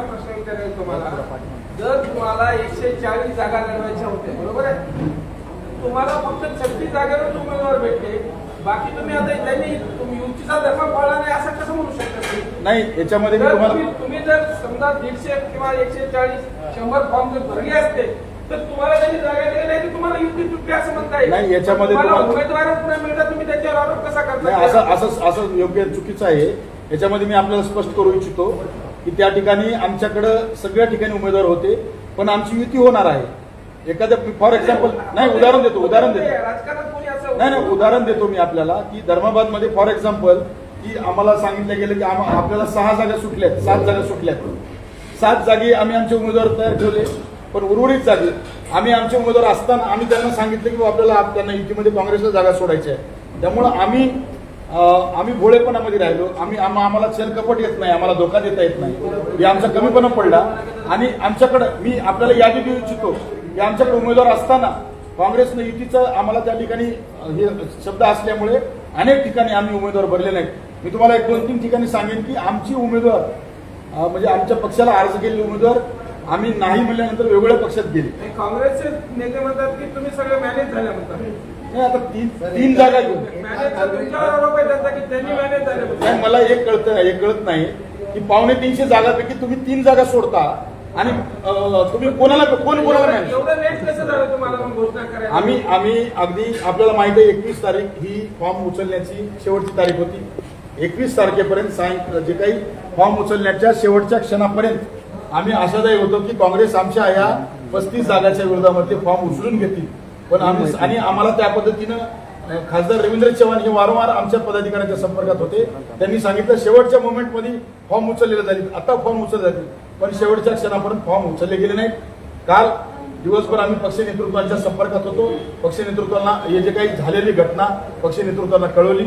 प्रश्न तुम्हाला. जर तुम्हाला एकशे चाळीस जागा लढवायच्या होत्या बरोबर आहे? तुम्हाला फक्त छत्तीस जागेवर उमेदवार भेटले. बाकी तुम्ही आता त्यांनी तुम्ही युतीचा पाळला नाही असं कसं म्हणू शकता? नाही याच्यामध्ये मी जर तुम्हाला तुम्ही जर समजा दीडशे किंवा एकशे चाळीस शंभर फॉर्म जर भरले असते तर तुम्हाला त्यांनी जागा दिली नाही तुम्हाला युती तुटली असं म्हणता येईल. नाही, याच्यामध्ये उमेदवारच नाही मिळता तुम्ही त्याच्यावर आरोप कसा नाही असं करता असं असं योग्य चुकीचं आहे. याच्यामध्ये मी आपल्याला स्पष्ट करू इच्छितो. की त्या ठिकाणी आमच्याकडं सगळ्या ठिकाणी उमेदवार होते पण आमची युती होणार आहे. एखाद्या फॉर एक्झाम्पल नाही उदाहरण देतो उदाहरण देतो. नाही नाही उदाहरण देतो मी आपल्याला की धर्माबादमध्ये फॉर एक्झाम्पल की आम्हाला सांगितलं गेलं की आपल्याला सहा जागा सुटल्यात सात जागा सुटल्यात. सात जागी आम्ही आमचे उमेदवार तयार ठेवले पण उर्वरित जागी आम्ही आमचे उमेदवार असताना आम्ही त्यांना सांगितलं की आपल्याला आप- त्यांना युतीमध्ये काँग्रेसला जागा सोडायची आहे. त्यामुळं आम्ही आम्ही भोळेपणामध्ये राहिलो. आम्ही आम्हाला चलकपट येत नाही आम्हाला धोका देता येत नाही. हे आमचा कमीपणा पडला. आणि आमच्याकडं मी आपल्याला यादी देऊ इच्छितो की आमच्याकडे उमेदवार असताना काँग्रेसनं युतीचं आम्हाला त्या ठिकाणी हे शब्द असल्यामुळे अनेक ठिकाणी आम्ही उमेदवार भरले नाहीत. मी तुम्हाला एक दोन तीन ठिकाणी सांगेन की आमची उमेदवार म्हणजे आमच्या पक्षाला अर्ज केलेले उमेदवार आम्ही नाही म्हणल्यानंतर वेगवेगळ्या पक्षात गेले. काँग्रेसचे नेते म्हणतात की तुम्ही सगळे मॅनेज झाले म्हणतात. नाही आता तीन तीन जागा नाही. मला एक कळतं एक कळत नाही की पावणे तीनशे जागापैकी तुम्ही तीन जागा सोडता आणि तुम्ही कोणाला कोण घोषणा करायला? आम्ही आम्ही अगदी आपल्याला माहिती आहे एकवीस तारीख ही फॉर्म उचलण्याची शेवटची तारीख होती. एकवीस तारखेपर्यंत सायं जे काही फॉर्म उचलण्याच्या शेवटच्या क्षणापर्यंत आम्ही आशादायी होतो की काँग्रेस आमच्या या पस्तीस जागाच्या विरोधामध्ये फॉर्म उचलून घेतील. पण आम्ही आणि आम्हाला त्या पद्धतीनं खासदार रवींद्र चव्हाण हे वारंवार आमच्या पदाधिकाऱ्यांच्या संपर्कात होते. त्यांनी सांगितलं शेवटच्या मोमेंटमध्ये फॉर्म उचललेले झाले. आता फॉर्म उचलले जातील. पण शेवटच्या क्षणापर्यंत फॉर्म उचलले गेले नाहीत. काल दिवसभर आम्ही पक्ष नेतृत्वाच्या संपर्कात होतो. पक्ष नेतृत्वाला हे जे काही झालेली घटना पक्ष नेतृत्वाला कळवली.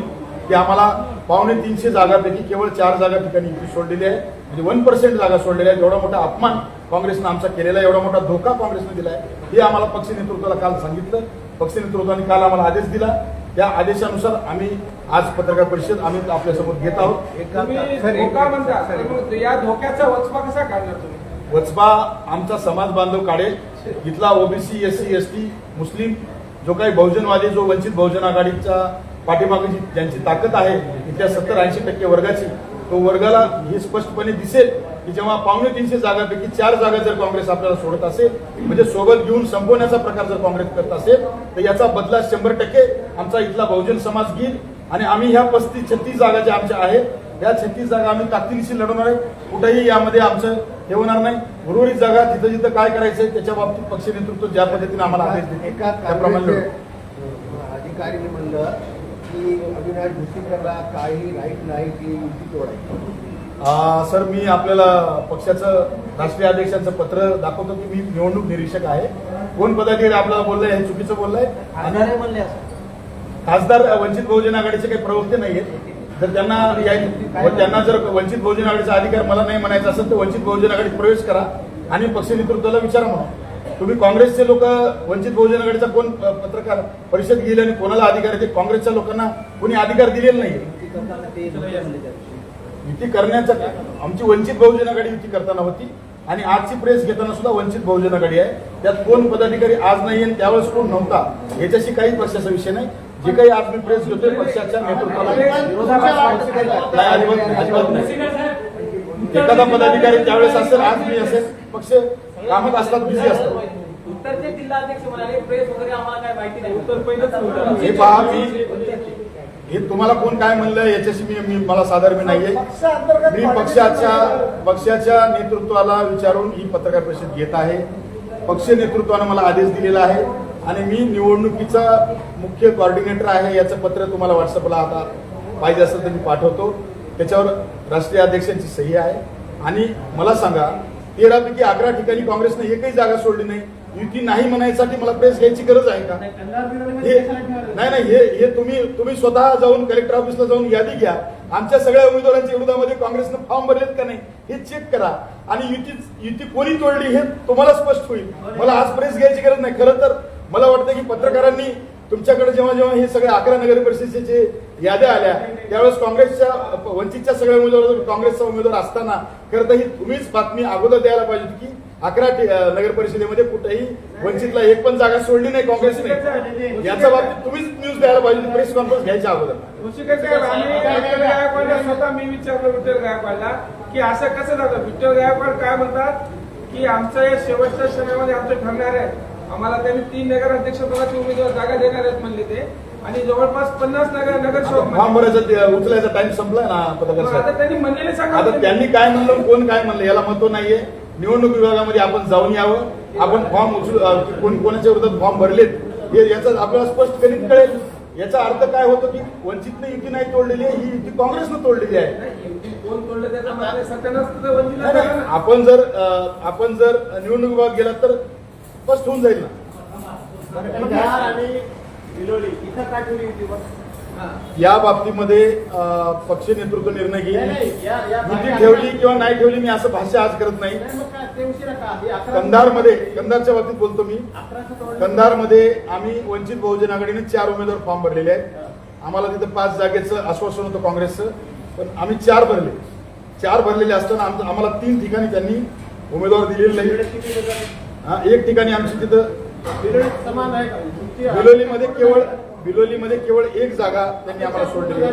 की आम्हाला पावणे तीनशे जागापैकी केवळ चार जागा ठिकाणी सोडलेली आहे. म्हणजे वन पर्सेंट जागा सोडलेल्या आहेत. एवढा मोठा अपमान काँग्रेसनं आमचा केलेला आहे. एवढा मोठा धोका काँग्रेसनं दिला आहे हे आम्हाला पक्ष नेतृत्वाला काल सांगितलं. पक्ष नेतृत्वाने काल आम्हाला आदेश दिला. त्या आदेशानुसार आम्ही आज पत्रकार परिषद आम्ही आपल्यासमोर घेत आहोत. मग या धोक्याचा वचपा कसा काढणार तुम्ही? वचपा आमचा समाज बांधव काढेल. इथला OBC S C S T मुस्लिम जो काही बहुजनवादी जो वंचित बहुजन आघाडीचा पाठीमागे जी- ज्यांची ताकद आहे इथल्या सत्तर ऐंशी टक्के वर्गाची तो वर्गाला हे स्पष्टपणे दिसेल की जेव्हा पावणे तीनशे जागापैकी चार जागा जर काँग्रेस आपल्याला सोडत असेल म्हणजे सोबत घेऊन संपवण्याचा प्रकार जर काँग्रेस करत असेल तर याचा बदला शंभर टक्के आमचा इथला बहुजन समाज घेईल. आणि आम्ही ह्या पस्तीस छत्तीस जागा ज्या आमच्या आहेत या छत्तीस जागा आम्ही ताकदीनिशी लढवणार आहे. कुठेही यामध्ये आमचं हे होणार नाही. उर्वरित जागा जिथं जिथं काय करायचंय त्याच्या बाबतीत पक्ष नेतृत्व ज्या पद्धतीने आम्हाला आदेश देते त्याप्रमाणे अधिकाऱ्यांनी म्हणलं की अविनाश भुसीकरला काही राईट नाही की युती तोडायची. आ, सर मी आपल्याला पक्षाचं राष्ट्रीय अध्यक्षांचं पत्र दाखवतो की मी निवडणूक निरीक्षक आहे. कोण पदाधिकारी आपल्याला बोललंय हे चुकीचं बोललंय? आधारे खासदार वंचित बहुजन आघाडीचे काही प्रवक्ते नाहीयेत तर त्यांना त्यांना जर वंचित बहुजन आघाडीचा अधिकार मला नाही म्हणायचा असेल तर वंचित बहुजन आघाडीत प्रवेश करा आणि पक्ष नेतृत्वाला विचारा म्हणा तुम्ही काँग्रेसचे लोक वंचित बहुजन आघाडीचा कोण पत्रकार परिषद घेईल आणि कोणाला अधिकार आहे ते काँग्रेसच्या लोकांना कोणी अधिकार दिलेला नाही. युती करण्याचा आमची वंचित बहुजन आघाडी युती करताना होती आणि आजची प्रेस घेताना सुद्धा वंचित बहुजन आघाडी आहे. त्यात कोण पदाधिकारी आज नाही आणि त्यावेळेस कोण नव्हता याच्याशी काही पक्षाचा विषय नाही. जे काही आज मी प्रेस घेतोय पक्षाच्या नेतृत्वाला एखादा पदाधिकारी त्यावेळेस असेल आज मी असेल पक्ष कामात असतात बिझी असतात. उत्तरचे जिल्हाध्यक्ष म्हणाले प्रेस वगैरे आम्हाला काय माहिती नाही. उत्तर पहिलंच. हे पहा मी हे तुम्हाला कोण काय म्हणलं याच्याशी मी मी मला सादर मी नाहीये. मी पक्षाच्या पक्षाच्या नेतृत्वाला विचारून ही पत्रकार परिषद घेत आहे. पक्ष नेतृत्वानं मला आदेश दिलेला आहे. आणि मी निवडणुकीचा मुख्य कॉर्डिनेटर आहे याचं पत्र तुम्हाला व्हॉट्सअपला आता पाहिजे असेल तर मी पाठवतो. त्याच्यावर राष्ट्रीय अध्यक्षांची सही आहे. आणि मला सांगा तेरापैकी अकरा ठिकाणी काँग्रेसने एकही जागा सोडली नाही. युती नाही म्हणायसाठी मला प्रेस घ्यायची गरज आहे का? हे नाही नाही हे हे तुम्ही तुम्ही स्वतः जाऊन कलेक्टर ऑफिसला जाऊन यादी घ्या. आमच्या सगळ्या उमेदवारांच्या विरोधामध्ये काँग्रेसनं फॉर्म भरलेत का नाही हे चेक करा. आणि युती युती कोणी तोडली हे तुम्हाला स्पष्ट होईल. मला आज प्रेस घ्यायची गरज नाही. खरं तर मला वाटतं की पत्रकारांनी तुमच्याकडे जेव्हा जेव्हा हे सगळे अकरा नगर परिषदेचे याद्या आल्या त्यावेळेस काँग्रेसच्या वंचितच्या सगळ्या उमेदवार काँग्रेसचा उमेदवार असताना खरं तर ही तुम्हीच बातमी अगोदर द्यायला पाहिजे होती की अकरा नगर परिषदेमध्ये कुठेही वंचितला एक पण जागा सोडली नाही काँग्रेसने. याच्या बाबतीत तुम्हीच न्यूज द्यायला पाहिजे होती प्रेस कॉन्फरन्स घ्यायच्या अगोदर. स्वतः मी विचारलं विठ्ठल गायकवाडला की असं कसं झालं विठ्ठल गायकवाड काय म्हणतात की आमच्या या शेवटच्या क्षणामध्ये आमचं ठरणार आहे. आम्हाला त्यांनी तीन नगराध्यक्ष पदाचे उमेदवार जागा देणार आहेत म्हणले ते. आणि जवळपास पन्नास नगर नगरसेवक फॉर्म. भरायचा उचलायचा टाइम संपलाय ना पत्रकार आता त्यांनी म्हणलेले सांगा आता त्यांनी काय म्हणलं कोण काय म्हणलं याला महत्त्व नाहीये. निवडणूक विभागामध्ये आपण जाऊन यावं. आपण फॉर्म उचलू अं, कोण कोणाच्या विरोधात फॉर्म भरलेत. हे याचा आपल्याला स्पष्ट करीत कळेल. याचा अर्थ काय होतो की वंचितने युती नाही तोडलेली आहे ही युती काँग्रेसनं तोडलेली आहे. नाही, कोण तोडलं त्याचा मला सत्यानाश तर वंचितला नाही, झाला नाही, ना. आपण जर अं, आपण जर निवडणूक विभाग गेला तर स्पष्ट होऊन जाईल ना. आणि हा. या बाबतीमध्ये पक्ष नेतृत्व निर्णय नाही, घेईल नाही, या- या युती जागा- ठेवली किंवा नाही ठेवली मी असं भाष्य आज करत नाही? हे कंधारमध्ये कंधारच्या बाबतीत बोलतो मी. कंधारमध्ये आम्ही वंचित बहुजन आघाडीने चार उमेदवार फॉर्म भरलेले आहेत आम्हाला तिथं पाच जागेचं आश्वासन होतं काँग्रेसचं पण आम्ही चार भरले चार भरलेले असताना आम- आम्हाला तीन ठिकाणी त्यांनी उमेदवार दिलेले नाही? हा, एक ठिकाणी आमची तिथं समान आहे बिलोलीमध्ये केवळ बिलोलीमध्ये केवळ एक जागा त्यांनी आम्हाला सोडली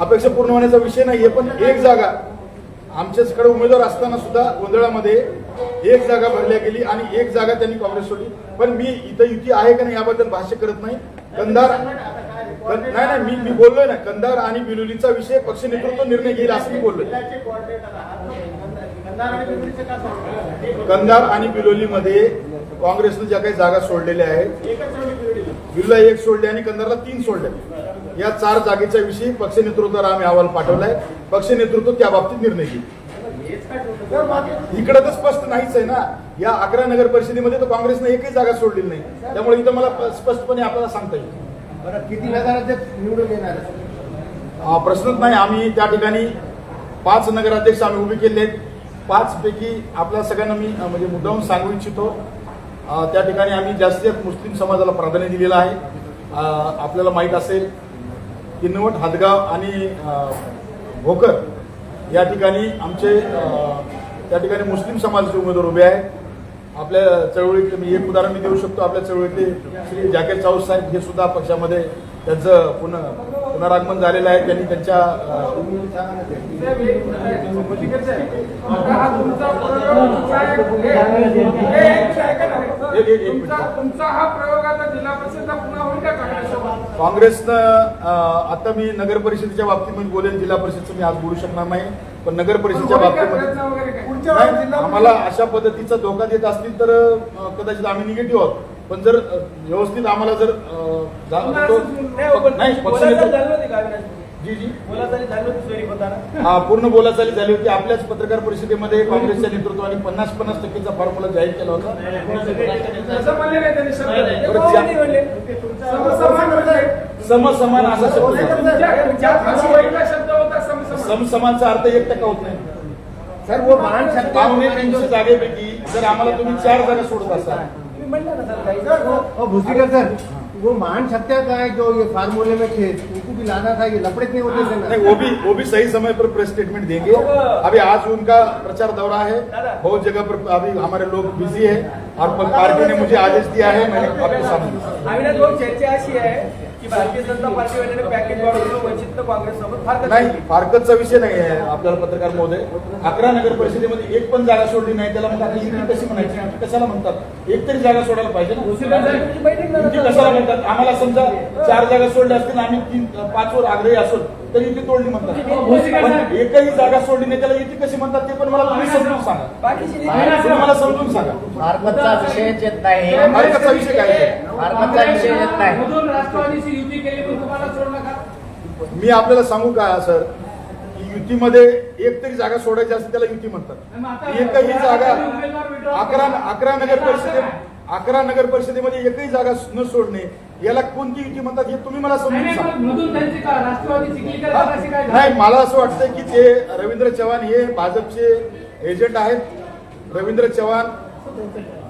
अपेक्षा पूर्ण होण्याचा विषय नाहीये पण एक जागा. आमच्याकडे उमेदवार असताना सुद्धा गोंधळामध्ये एक जागा भरल्या गेली आणि एक जागा त्यांनी काँग्रेस सोडली. पण मी इथं युती आहे का नाही याबद्दल भाष्य करत नाही. कंधार नाही नाही मी मी बोललोय ना कंधार आणि बिलोलीचा विषय पक्ष नेतृत्व निर्णय घेईल असं मी बोललोय. कंधार आणि बिलोलीमध्ये काँग्रेसनं ज्या काही जागा सोडलेल्या आहेत. बिलला एक सोडले आणि कंधारला तीन सोडले. या चार जागेच्या विषयी पक्ष नेतृत्वाला आम्ही अहवाल पाठवलाय. पक्ष नेतृत्व त्या बाबतीत निर्णय घेईल? इकडे तर स्पष्ट नाहीच आहे ना. या अकरा नगर परिषदेमध्ये तर काँग्रेसने एकही जागा सोडलेली नाही. त्यामुळे इथं मला स्पष्टपणे आपल्याला सांगता येईल. किती नगराध्यक्ष निवडून येणार प्रश्नच नाही. आम्ही त्या ठिकाणी पाच नगराध्यक्ष आम्ही उभे केले आहेत. पाच पैकी आपल्या सगळ्यांना मी म्हणजे मुद्दाहून सांगू इच्छितो. त्या ठिकाणी आम्ही जास्तीत मुस्लिम समाजाला प्राधान्य दिलेलं आहे. आपल्याला माहीत असेल किनवट हदगाव आणि भोकर या ठिकाणी आमचे त्या ठिकाणी मुस्लिम समाजाचे उमेदवार उभे आहेत. आपल्या चळवळीतले मी एक उदाहरण मी देऊ शकतो. आपल्या चळवळीतले श्री जाकेर चाऊस साहेब हे सुद्धा पक्षामध्ये त्यांचं पुन्हा पुनरागमन झालेलं आहे. त्यांनी त्यांच्या तुमचा हा प्रयोग आता जिल्हा परिषदला पुन्हा होईल का काँग्रेससोबत काँग्रेसनं आता मी नगर परिषदेच्या बाबतीमध्ये बोलेन जिल्हा परिषदचं मी आज बोलू शकणार नाही पण नगर परिषदेच्या बाबतीमध्ये आम्हाला अशा पद्धतीचा धोका देत असतील तर कदाचित आम्ही निगेटिव्ह आहोत. पण जर व्यवस्थित आम्हाला जर अ, जा- नाही? जी जी. बोलाचाली झाली होती हा पूर्ण बोलाचाली झाली होती. आपल्याच पत्रकार परिषदेमध्ये काँग्रेसच्या नेतृत्वाने पन्नास पन्नास टक्केचा फॉर्म्युला जाहीर केला होता. शब्द. समसमान असा शब्द शब्द. समसमानचा अर्थ एक टक्का होत नाही. सर वो महान तीनशे जागेपैकी जर आम्हाला तुम्ही चार जागा सोडत असाल और भूसीकर सर वो महान सत्या का है जो ये फार्मूले में थे उनको भी लाना था ये लपड़े नहीं होते थे नहीं वो भी वो भी सही समय पर प्रेस स्टेटमेंट देंगे। अभी आज उनका प्रचार दौरा है बहुत जगह पर अभी हमारे लोग बिज़ी है और पार्टी ने मुझे आदेश दिया है मैंने आपके सामने। की भारतीय जनता पार्टीवाल्याने पॅकेज वाढवलं वंचित नाही फारकतचा विषय नाही आहे आपल्याला पत्रकार महोदय. अकरा नगर परिषदेमध्ये एक पण जागा सोडली नाही त्याला म्हणतात युती कशी म्हणायची? कशाला म्हणतात? एक तरी जागा सोडायला पाहिजे ना? कशाला म्हणतात? आम्हाला समजा चार जागा सोडल्या असतील आम्ही तीन पाच वर आग्रही असो तरी युती तोडली म्हणतात. एकही जागा सोडली नाही त्याला युती कशी म्हणतात ते पण मला तुम्ही समजून सांगा. तुम्ही मला समजून सांगा. फारकतचा विषयच येत नाही. फारकतचा विषय काय आहे? फारकतचा विषय येत नाही. मधून राष्ट्रवादीशी युती केली पण तुम्हाला सोडलं का मी आपल्याला सांगू का सर की युतीमध्ये एक तरी जागा सोडायची असते त्याला युती म्हणतात. एकही जागा अकरा अकरा नगर परिषदे अकरा नगर परिषदेमध्ये एकही जागा न सोडणे याला कोणती युती म्हणतात हे तुम्ही मला समजून सांगा. नाही मला असं वाटतं की ते रवींद्र चव्हाण हे भाजपचे एजंट आहेत. रवींद्र चव्हाण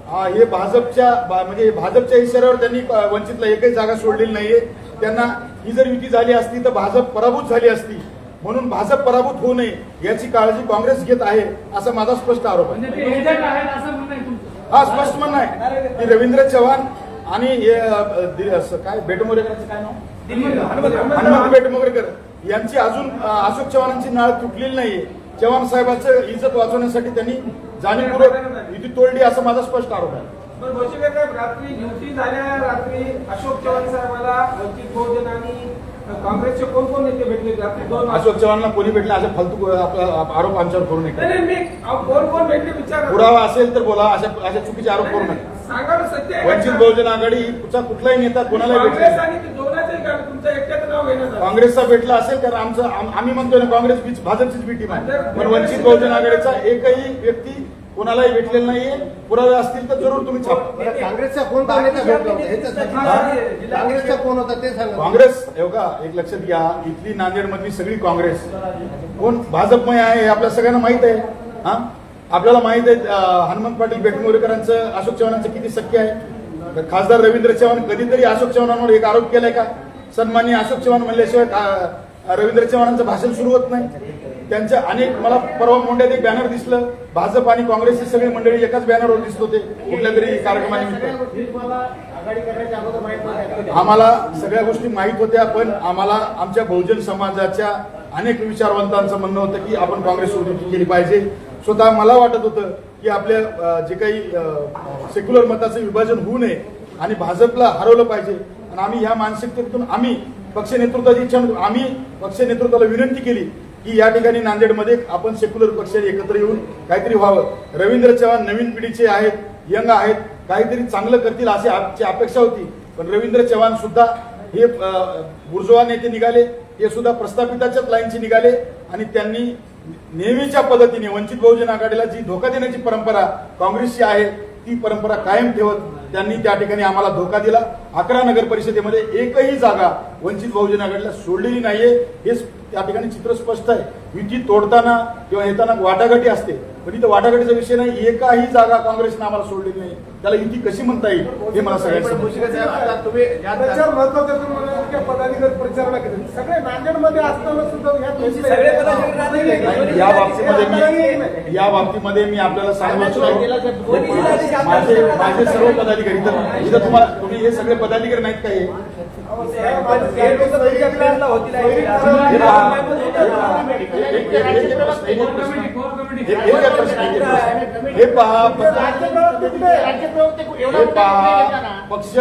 हा, हे भाजपच्या म्हणजे भाजपच्या इशाऱ्यावर त्यांनी वंचितला एकही जागा सोडलेली नाहीये. त्यांना ही जर युती झाली असती तर भाजप पराभूत झाली असती. म्हणून भाजप पराभूत होऊ नये याची काळजी काँग्रेस घेत आहे असा माझा स्पष्ट आरोप आहे. हा स्पष्ट म्हणणं आहे की रवींद्र चव्हाण आणि काय बेटमोरेकरांचं काय नाव? हनुमंत बेटमोरेकर. यांची अजून अशोक चव्हाणांची नाळ तुटलेली नाहीये. चव्हाण साहेबांचं इज्जत वाचवण्यासाठी त्यांनी जाणीवपूर्वक युती तोडली असा माझा स्पष्ट आरोप आहे. पण रात्री युती झाल्या रात्री अशोक चव्हाण साहेबाला वंचित बहुजन आणि काँग्रेसचे कोण कोण नेते भेटले रात्री दोन वाजता? अशोक चव्हाणला कोणी भेटले? असे फालतू आपला आरोप आमच्यावर करू नये मी कोण कोण भेटले विचार. पुरावा असेल तर बोला. अशा अशा चुकीचे आरोप करू नये सांगा सत्य वंचित? बहुजन आघाडी कुठचा कुठलाही नेता काँग्रेस भेटले. काँग्रेसचा भेटला असेल तर आमचं आम- आम्ही म्हणतो ना काँग्रेस बीच भाजपचीच बी टीम आहे. पण वंचित बहुजन आघाडीचा एकही व्यक्ती कोणालाही भेटलेला नाहीये. पुरावे असतील तर जरूर तुम्ही छाप. काँग्रेसचा कोणता नेता भेटला? होता हे तर सांगा. काँग्रेसचा कोण होता ते सांगा. काँग्रेस हे बघा एक लक्षात घ्या इथली नांदेड मधली सगळी काँग्रेस. कोण भाजपमय आहे हे आपल्या सगळ्यांना माहीत आहे. हा? आपल्याला माहीत आहे अं, हनुमंत पाटील बेटमोरेकरांचं अशोक चव्हाणांचं किती शक्य आहे. खासदार रवींद्र चव्हाण कधीतरी अशोक चव्हाणांवर एक आरोप केलाय का? सन्मान्य अशोक चव्हाण म्हणल्याशिवाय का- रवींद्र चव्हाणांचं भाषण सुरू होत नाही. त्यांच्या अनेक मला परवा मोंड्यात एक बॅनर दिसलं. भाजप आणि काँग्रेसची सगळी मंडळी एकाच बॅनरवर दिसत होते कुठल्या तरी कार्यक्रमानिमित्त. आम्हाला सगळ्या गोष्टी माहीत होत्या पण आम्हाला आमच्या बहुजन समाजाच्या अनेक विचारवंतांचं म्हणणं होतं की आपण काँग्रेस युती केली पाहिजे. स्वतः मला वाटत होतं की आपल्या जे काही सेक्युलर मताचं विभाजन होऊ नये आणि भाजपला हरवलं पाहिजे. आणि आम्ही ह्या मानसिकतेतून आम्ही पक्ष नेतृत्वाची इच्छा आम्ही पक्ष नेतृत्वाला विनंती केली की या ठिकाणी नांदेडमध्ये आपण सेक्युलर पक्ष एकत्र येऊन काहीतरी व्हावं. रवींद्र चव्हाण नवीन पिढीचे आहेत यंग आहेत काहीतरी चांगलं करतील अशी आमची अपेक्षा होती. पण रवींद्र चव्हाण सुद्धा हे अं, बुर्जुआ नेते निघाले हे सुद्धा प्रस्थापिताच्याच लाईनचे निघाले आणि त्यांनी नेहमीच्या पद्धतीने वंचित बहुजन आघाडीला जी धोका देण्याची परंपरा काँग्रेसची आहे ती परंपरा कायम ठेवत त्यांनी त्या ठिकाणी आम्हाला धोका दिला. अकरा नगर परिषदेमध्ये एकही जागा वंचित बहुजन आघाडीला सोडलेली नाहीये. हेच त्या ठिकाणी चित्र स्पष्ट आहे. युती तोडताना किंवा येताना वाटाघाटी असते. पण इथं वाटाघाटीचा विषय नाही. एकाही जागा काँग्रेसने आम्हाला सोडलेली नाही. त्याला युती कशी म्हणता येईल हे मला सगळ्यांना या बाबतीमध्ये मी या बाबतीमध्ये मी आपल्याला सांगू इच्छितो माझे माझे सर्व पदाधिकारी तर इथं तुम्हाला तुम्ही हे सगळे पदाधिकारी नाहीत का हे हे. हे पहा, हे पहा पक्ष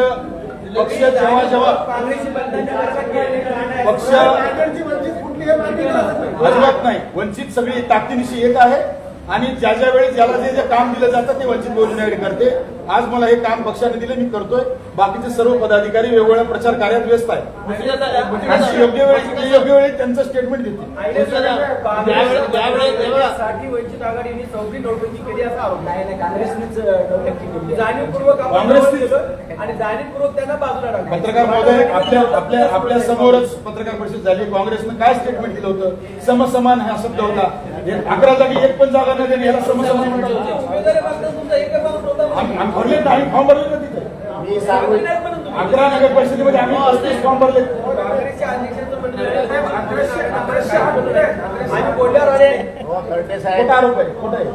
पक्ष जेव्हा जेव्हा. पक्ष हे. अजिबात नाही वंचित सगळी ताकदीनिशी एक आहे आणि ज्या ज्या वेळेस ज्याला जे जे काम दिलं जातं ते वंचित बहुजन आघाडी करते आज मला हे काम पक्षाने दिलं मी करतोय. बाकीचे सर्व पदाधिकारी वेगवेगळ्या प्रचार कार्यात व्यस्त आहेत. आणि योग्य वेळी योग्य वेळी त्यांचं स्टेटमेंट टाकलं. पत्रकार महोदय आपल्या आपल्या आपल्या समोरच पत्रकार परिषद झाली. काँग्रेसनं काय स्टेटमेंट दिलं होतं? समसमान हा शब्द होता. हे अकरा जागी एक पण जागा नाही देणे याला समसमान म्हटलं आम्ही भरले ना, आम्ही फॉर्म भरले ना तिथे अकरा नगर परिषदेमध्ये आम्ही पस्तीस फॉर्म भरले अकराशे- अकराशे बोलल्यावर आले खोटा आरोप आहे खोटा आहे